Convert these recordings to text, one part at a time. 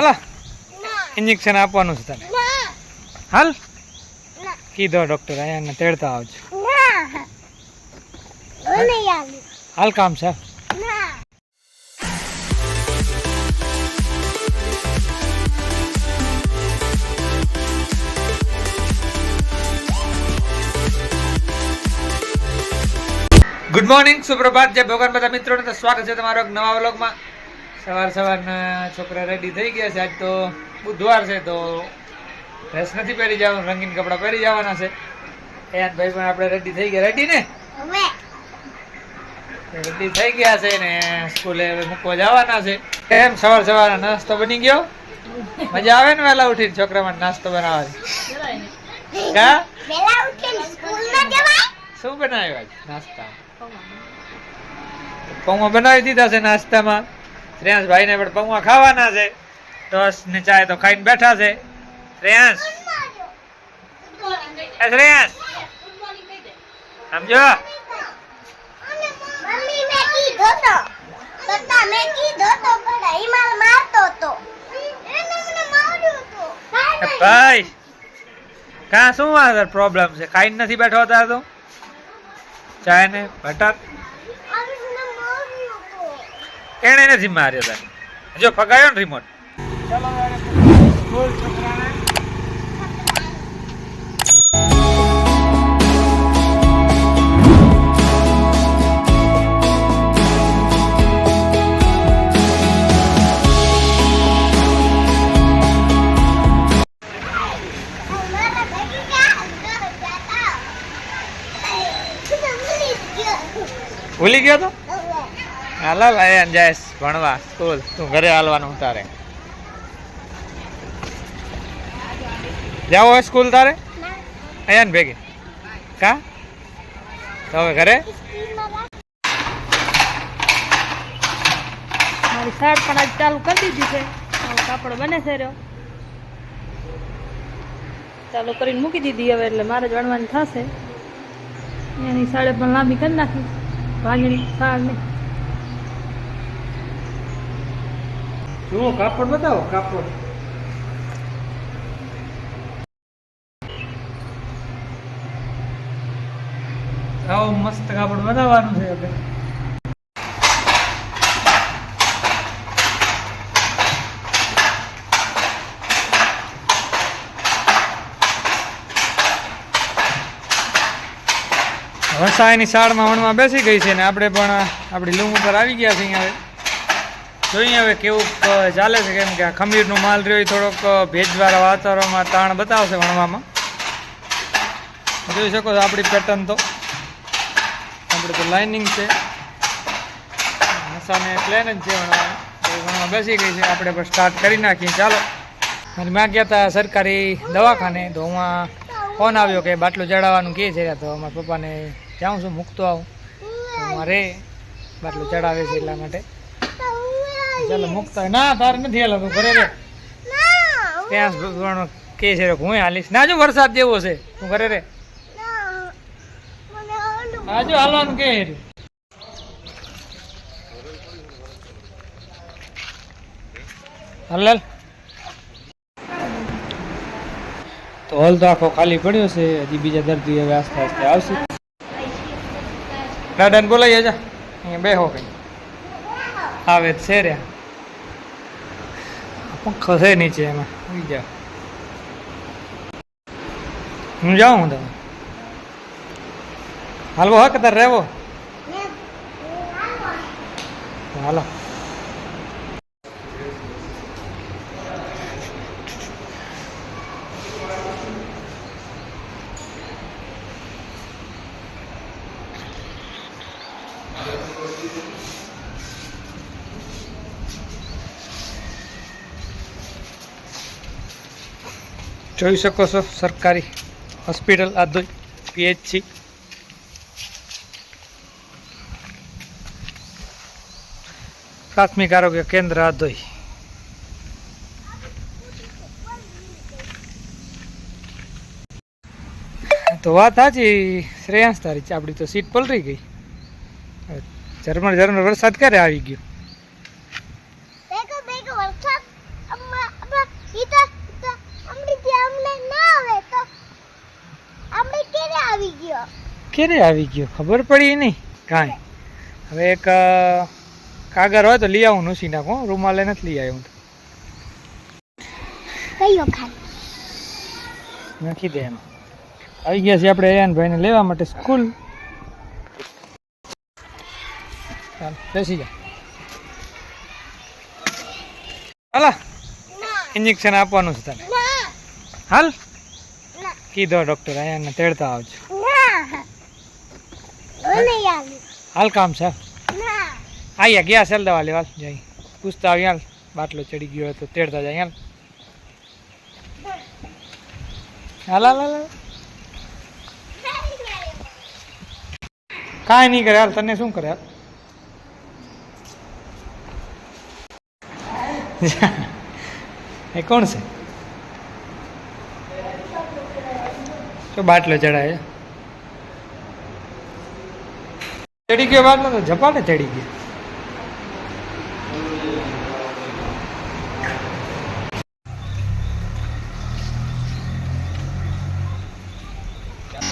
હાલા. ઇન્જેક્શન આપવાનું છે તને. હાલ. કીધો ડોક્ટર અહીંયા તેડતા આવજો. હાલ કામ છે. ગુડ મોર્નિંગ સુપ્રભાત જય ભગવાન. બધા મિત્રોને તો સ્વાગત છે તમારો એક નવા વ્લોગમાં. સવાર સવારના છોકરા રેડી થઈ ગયા છે. આજ તો બુધવાર છે તો ડ્રેસ નથી પહેરી જવાનું રંગીન કપડાં પહેરી જવાના છે. એયાન ભાઈ પણ આપણે રેડી થઈ ગયા. રેડી ને? રેડી થઈ ગયા છે ને સ્કૂલે હવે મૂકવા જવાના છે. એમ સવાર સવાર નાસ્તો બની ગયો? મજા આવે ને વહેલા ઉઠીને છોકરા માટે નાસ્તો બનાવવાની? કા? શું બનાવ્યું આજ? નાસ્તા પૌવા બનાવી દીધા છે નાસ્તામાં. શ્રેયાંશ ભાઈને પણ પૌવા ખાવાના છે. ટોસ ને ચાય તો ખાઈને બેઠા છે. શ્રેયાંશ. શ્રેયાંશ. સમજો? ભાઈ કાં શું આ પ્રોબ્લેમ છે? ખાઈને નથી બેઠો તાર તું? ચાય ને બટાટ એને નથી માર્યો તને જો ફગાયો ને રિમોટ ભૂલી ગયો તો? હાલા આને જઈશ ભણવા, સ્કૂલ. તું ઘરે હાલવાનું તારે? જાવ સ્કૂલ તારે? અહીંયા ને ભેગી. કા? તમે ઘરે? મારી શર્ટ પણ આજ ચાલુ કરી દીધી છે. કાપડ બને છે રહ્યો. ચાલુ કરીને મૂકી દીધી હવે, એટલે મારે જ વણવાની થશે. એની સાડે પણ લાંબી કરી નાખી. ભાંગણી સાડની જુઓ, કાપડ બતાવો, કાપડ. આવો, મસ્ત કાપડ બનાવવાનું છે આપણે વસાયની શાળમાં વણવા બેસી ગઈ છે ને, આપણે પણ આપણી લૂમ ઉપર આવી ગયા છે અહીંયા. જોઈએ હવે કેવું ચાલે છે કેમ કે આ ખમીરનો માલ રહ્યો થોડોક ભેજવાળા વાતાવરણમાં તાણ બતાવશે વણવામાં. જોઈ શકો છો આપણી પેટર્ન તો. આપણે તો લાઇનિંગ છે. મસાને પ્લેન જ છે વણવાનું વણવા બેસી ગઈ છે. આપણે પણ સ્ટાર્ટ કરી નાખીએ. ચાલો. મારી માં ગયા હતા સરકારી દવાખાને, તો હું ફોન આવ્યો કે બાટલું ચડાવવાનું કહે છે. તો અમારા પપ્પાને જાઉં છું, મૂકતો આવું. મારે બાટલું ચડાવે છે એટલા માટે. ચાલો મુકતા ના, તારે નથી હાલો ઘરે રે ત્યાં કે છે, હું હાલીશ. ના, જો વરસાદ જેવો છે. તું ઘરે રે. ના જો હાલવાનું કે છે. હાલ. તો હોલ તો આખો ખાલી પડ્યો છે. હજી બીજા દર્દી હવે આસ્તે આસ્તે આવશે. દાદાને બોલાવી જા. અહીંયા બેહો કઈ. આવે છે રે પંખો છે નીચે એમાં. ઉઈ જા. હું જાઉં હું તમે હાલવો હા કદાર રહેવો? હાલો. જોઈ શકો છો, સરકારી હોસ્પિટલ આદોઈ પીએચસી પ્રાથમિક આરોગ્ય કેન્દ્ર આદોઈ તો. વાત સાચી, શ્રેયાંશ તારી છે, આપણી તો સીટ પલરી ગઈ. ઝરમર ઝરમર વરસાદ ક્યારે આવી ગયો ભેગો ભેગો વરસાદ અમ્મા ક્યારે આવી ગયો? ખબર પડી નહીં. કાંઈ. હવે એક કાગર હોય તો લઈ આવું નૂસી નાખું રૂમાલે નથી લઈ આવ્યો કયો ખાલી? નથી દે એમ આવી ગયા છે આપણે અયાનભાઈને લેવા માટે સ્કૂલ. ચાલ બેસી જા. હાલા. ઇન્જેક્શન આપવાનું છે તને હાલ. કીધો ડોક્ટર અહીંયા તેડતા આવજો. હાલ કામ છે? આયા ગયા સેલ દવા લેવા. જઈ. પૂછતા આવી હાલ. બાટલો ચડી ગયો હતો તેડતા જાય હાલ હાલ હાલ. કાંઈ નહીં કરે હાલ તને શું કરે હાલ? એ કોણ છે? તો બાટલો ચડાય. ચડી ગયો બાટલો તો ઝપાટે ચડી ગયો.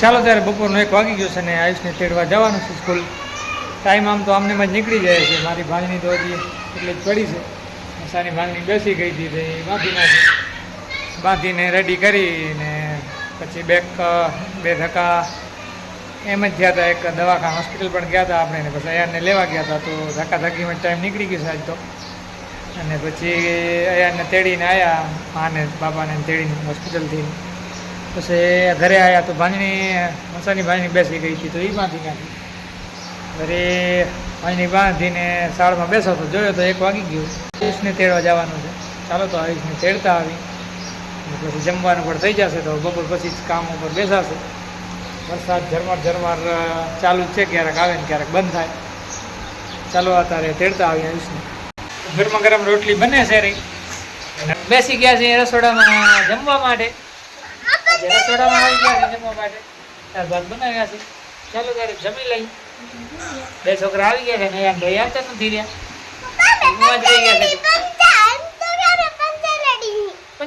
ચાલો ત્યારે બપોરનો એક વાગી ગયો છે ને આયુષને તેડવા જવાનું છે સ્કૂલ. ટાઈમ આમ તો આમને જ નીકળી જાય છે. મારી ભાગની તો હજી એટલે જ પડી છે. સાની ભાગની બેસી ગઈ હતી તે બાંધી નાખી. બાંધીને રેડી કરીને પછી બેક બે ધક્કા. એમ જ ગયા હતા, એક દવાખાના હોસ્પિટલ પણ ગયા હતા આપણે ને પછી અયાનને લેવા ગયા હતા, તો ધક્કા ધક્કીમાં ટાઈમ નીકળી ગયો સાહેબ તો. અને પછી અયાનને તેડીને આવ્યા માને, બાપાને તેડીને હોસ્પિટલથી. પછી ઘરે આવ્યા તો ભાંજણી મસાની ભાંજણી બેસી ગઈ હતી, તો એ બાંધી નાખી. ઘરે ભાંજણી બાંધીને શાળમાં બેસો તો જોયો તો એક વાગી ગયું. આયુષને તેડવા જવાનું છે. ચાલો તો આયુષને તેડતા આવી. પછી જમવાનું પણ થઈ જશે તો બપોર પછી જ કામ ઉપર બેસાશે. વરસાદ ઝરમર ઝરમર ચાલુ જ છે ક્યારેક આવે ને ક્યારેક બંધ થાય. ચાલો અત્યારે તેડતા આવી આયુષને. ગરમા ગરમ રોટલી બને છે અને બેસી ગયા છે રસોડામાં જમવા માટે. રસોડામાં આવી ગયા છે જમવા માટે. દાળ ભાત બનાવ્યા છે. ચાલો ત્યારે જમી લઈ બે છોકરા આવી ગયા છે ને અહીંયા ભાઈ આવતા નથી રહ્યા. જ રહી ગયા છે.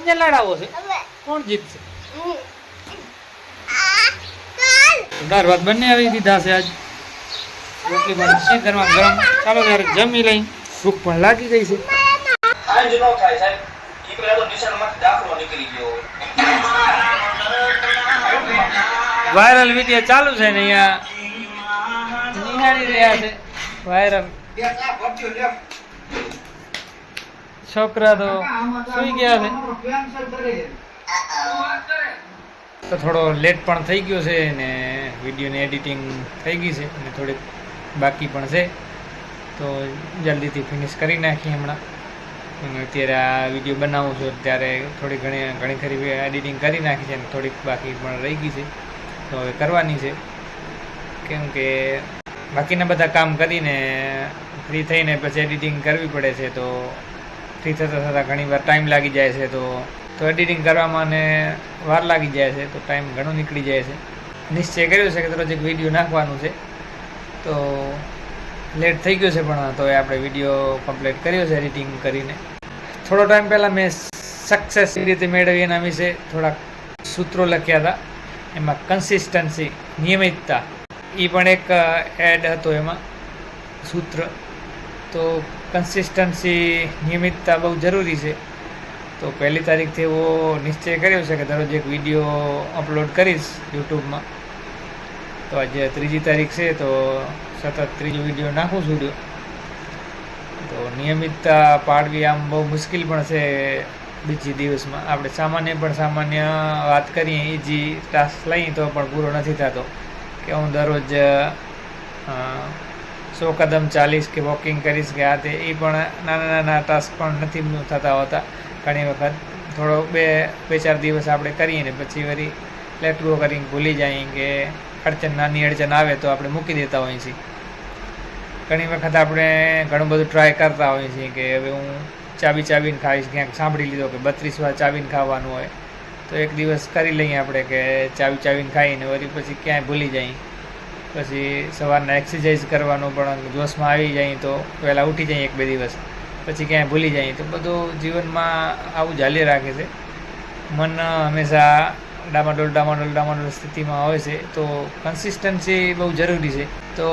પંજા લડાવો છે. કોણ જીતશે? ભાત બંને આવી દીધા છે આજ. રોટલી પણ છે ગરમા ગરમ. ચાલો ત્યારે જમી લઈ. ભૂખ પણ લાગી ગઈ છે. આજ ન થાય સાહેબ. નીકળ્યા તો નિશાનમાંથી દાખલો નીકળી ગયો. વાયરલ વીડિયો ચાલુ છે ને અહીંયા. નિહાળી રહ્યા છે. વાયરલ છોકરા તો સુઈ ગયા છે. તો થોડો લેટ પણ થઈ ગયો છે ને વિડીયોની એડિટિંગ થઈ ગઈ છે અને થોડીક બાકી પણ છે. તો જલ્દીથી ફિનિશ કરી નાખીએ હમણાં. અને અત્યારે આ વીડિયો બનાવું છું ત્યારે થોડી ઘણી ઘણી ખરી એડિટિંગ કરી નાખી છે અને થોડીક બાકી પણ રહી ગઈ છે. તો હવે કરવાની છે. કેમ કે બાકીના બધા કામ કરીને ફ્રી થઈને પછી એડિટિંગ કરવી પડે છે તો ફ્રી થતાં થતાં ઘણીવાર ટાઈમ લાગી જાય છે તો તો એડિટિંગ કરવામાં ને વાર લાગી જાય છે તો ટાઈમ ઘણો નીકળી જાય છે. નિશ્ચય કર્યો છે કે દરરોજ એક વીડિયો નાખવાનું છે. તો લેટ થઈ ગયો છે પણ તો આપણે વીડિયો કમ્પ્લીટ કર્યો છે એડિટિંગ કરીને. થોડો ટાઈમ પહેલાં મેં સક્સેસ રીતે મેળવી એના વિશે થોડાક સૂત્રો લખ્યા હતા. એમાં કન્સિસ્ટન્સી નિયમિતતા એ પણ એક એડ હતો એમાં, સૂત્ર. તો કન્સિસ્ટન્સી નિયમિતતા બહુ જરૂરી છે. તો પહેલી તારીખથી એવો નિશ્ચય કર્યો છે કે દરરોજ એક વીડિયો અપલોડ કરીશ યુટ્યુબમાં. તો આજે ત્રીજી તારીખ છે, તો સતત ત્રીજો વીડિયો નાખું છું તો નિયમિતતા પાડવી આમ બહુ મુશ્કેલ પણ છે બીજી દિવસમાં. આપણે સામાન્ય પણ સામાન્ય વાત કરીએ ઇઝી ટાસ્ક લઈએ તો પણ પૂરો નથી થતો. કે હું દરરોજ સો કદમ ચાલીશ કે વોકિંગ કરીશ કે આ તે, એ પણ નાના નાના ટાસ્ક પણ નથી થતા હોતા. ઘણી વખત થોડો બે બે ચાર દિવસ આપણે કરીએ ને પછી વળી લેટ કરીને ભૂલી જઈએ કે અડચણ, નાની અડચણ આવે તો આપણે મૂકી દેતા હોઈએ છીએ. ઘણી વખત આપણે ઘણું બધું ટ્રાય કરતા હોઈએ છીએ કે હવે હું ચાબી ચાબીને ખાઈશ, ક્યાંક સાંભળી લીધો કે બત્રીસ વાર ચાબીને ખાવાનું હોય. તો એક દિવસ કરી લઈએ આપણે કે ચાવી ચાવીને ખાઈને વળી પછી ક્યાંય ભૂલી જઈએ. પછી સવારના એક્સરસાઇઝ કરવાનું પણ જોશમાં આવી જાય તો પહેલાં ઉઠી જઈએ એક બે દિવસ. પછી ક્યાંય ભૂલી જઈએ તો બધું જીવનમાં આવું ચાલી રાખે છે. મન હંમેશા ડામાડોલ ડામાડોલ ડામાડોલ સ્થિતિમાં હોય છે તો કન્સિસ્ટન્સી બહુ જરૂરી છે. તો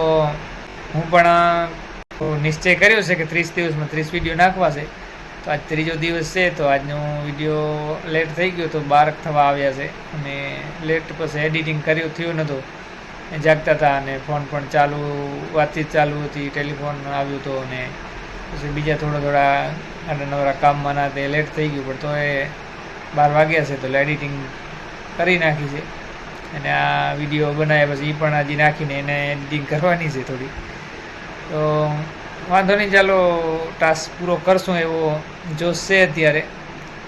હું પણ નિશ્ચય કર્યો છે કે ત્રીસ દિવસમાં ત્રીસ વીડિયો નાખવા છે. તો આજ ત્રીજો દિવસ છે તો આજનો વીડિયો લેટ થઈ ગયો તો બાર થવા આવ્યા છે. અને લેટ પછી એડિટિંગ કર્યું, થયું નહોતું. જાગતા હતા અને ફોન પણ ચાલુ, વાતચીત ચાલુ હતી, ટેલિફોન આવ્યું હતું અને પછી બીજા થોડા થોડા અને નવરા કામમાં ના તે લેટ થઈ ગયું, પણ તો એ બાર વાગ્યા છે, તો એડિટિંગ કરી નાખી છે. અને આ વીડિયો બનાવ્યા પછી એ પણ હજી નાખીને એને એડિટિંગ કરવાની છે થોડી. તો વાંધો નહીં, ચાલો ટાસ્ક પૂરો કરશું એવો જોશ છે અત્યારે.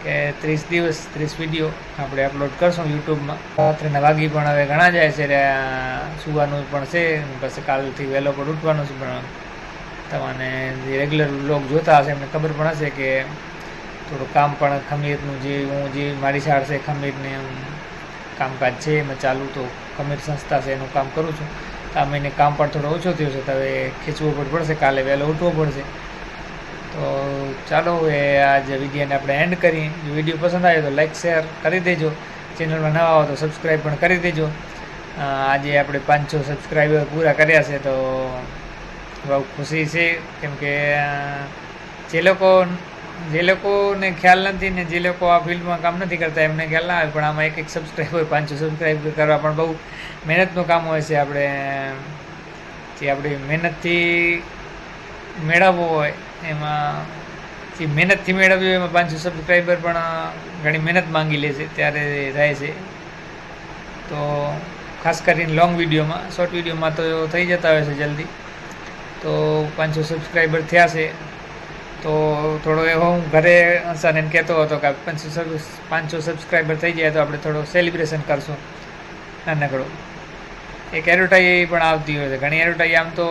કે ત્રીસ દિવસ, ત્રીસ વીડિયો આપણે અપલોડ કરશું યુટ્યુબમાં. રાત્રેના વાગી પણ હવે ઘણા જાય છે સુવાનું પણ છે પછી કાલથી વહેલો પણ ઉઠવાનું છે, પણ તમને જે રેગ્યુલર લોક જોતા હશે એમને ખબર પણ હશે કે થોડું કામ પણ ખમીરનું જે, હું જે મારી શાળ છે ખમીરને કામકાજ છે, એમાં ચાલુ તો ખમીર સંસ્થા છે, એનું કામ કરું છું. આ મહિને કામ પણ થોડો ઓછો થયો છે, તો હવે ખેંચવું પણ પડશે, કાલે વહેલો ઉઠવું પડશે. તો ચાલો, એ આજ વિડીયોને આપણે એન્ડ કરી. વીડિયો પસંદ આવ્યો તો લાઈક શેર કરી દેજો. ચેનલમાં નવા આવો તો સબસ્ક્રાઈબ પણ કરી દેજો. આજે આપણે પાંચસો સબસ્ક્રાઈબર પૂરા કર્યા છે, તો બહુ ખુશી છે. કેમ કે જે લોકો, જે લોકોને ખ્યાલ નથી ને જે લોકો આ ફિલ્ડમાં કામ નથી કરતા, એમને ખ્યાલ ના આવે, પણ આમાં એક એક સબસ્ક્રાઈબ હોય, પાંચસો સબસ્ક્રાઈબ કરવા પણ બહુ મહેનતનું કામ હોય છે. આપણે જે આપણી મહેનતથી મેળવવો હોય એમાં જે મહેનતથી મેળવ્યું, એમાં પાંચસો સબસ્ક્રાઈબર પણ ઘણી મહેનત માંગી લે છે, ત્યારે થાય છે. તો ખાસ કરીને લોંગ વિડીયોમાં શોર્ટ વિડીયોમાં તો થઈ જતા હોય છે જલ્દી. તો પાંચસો સબસ્ક્રાઈબર થયા છે. તો થોડો એવો હું ઘરે હંસાને એમ કહેતો હતો કે પાંચસો પાંચસો સબસ્ક્રાઈબર થઈ જાય તો આપણે થોડો સેલિબ્રેશન કરશું નાનકડું. એક એડવર્ટાઈ પણ આવતી હોય છે. ઘણી એડવર્ટાઈ આમ તો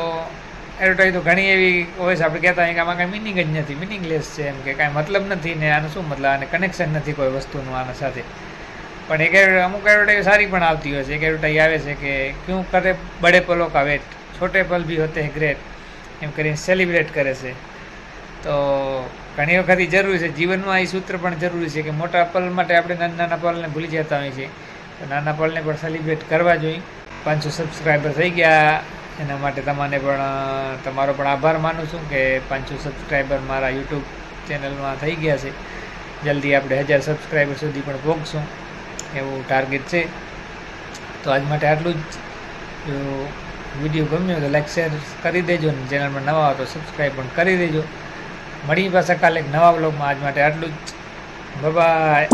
એડવર્ટાઈઝ તો ઘણી એવી હોય છે. આપણે કહેતા કે આમાં કાંઈ મિનિંગ જ નથી. મિનિંગલેસ છે એમ કે કાંઈ મતલબ નથી ને આને શું મતલબ? આને કનેક્શન નથી કોઈ વસ્તુનું આના સાથે. પણ એક અમુક એડવર્ટાઈઝ સારી પણ આવતી હોય છે. એક એડવર્ટાઈઝ આવે છે કે ક્યું કરે બડે પલો કા વેટ? છોટે પલ બી હોતે ગ્રેટ. એમ કરીને સેલિબ્રેટ કરે છે. તો ઘણી વખત જરૂરી છે. જીવનમાં એ સૂત્ર પણ જરૂરી છે કે મોટા પલ માટે આપણે નાના નાના પલને ભૂલી જતા હોઈએ છીએ. નાના પલને પણ સેલિબ્રેટ કરવા જોઈએ. પાંચસો સબસ્ક્રાઈબર થઈ ગયા. એના માટે તમને પણ, તમારો પણ આભાર માનું છું કે પાંચસો સબસ્ક્રાઈબર મારા યુટ્યુબ ચેનલમાં થઈ ગયા છે. જલ્દી આપણે હજાર સબસ્ક્રાઈબર સુધી પણ પહોંચશું. એવું ટાર્ગેટ છે. તો આજ માટે આટલું જ. જો વીડિયો ગમ્યો તો લાઈક શેર કરી દેજો ને ચેનલમાં નવા હોય તો સબસ્ક્રાઈબ પણ કરી દેજો. મળી પાછા કાલે નવા બ્લોગમાં આજ માટે આટલું જ. બાય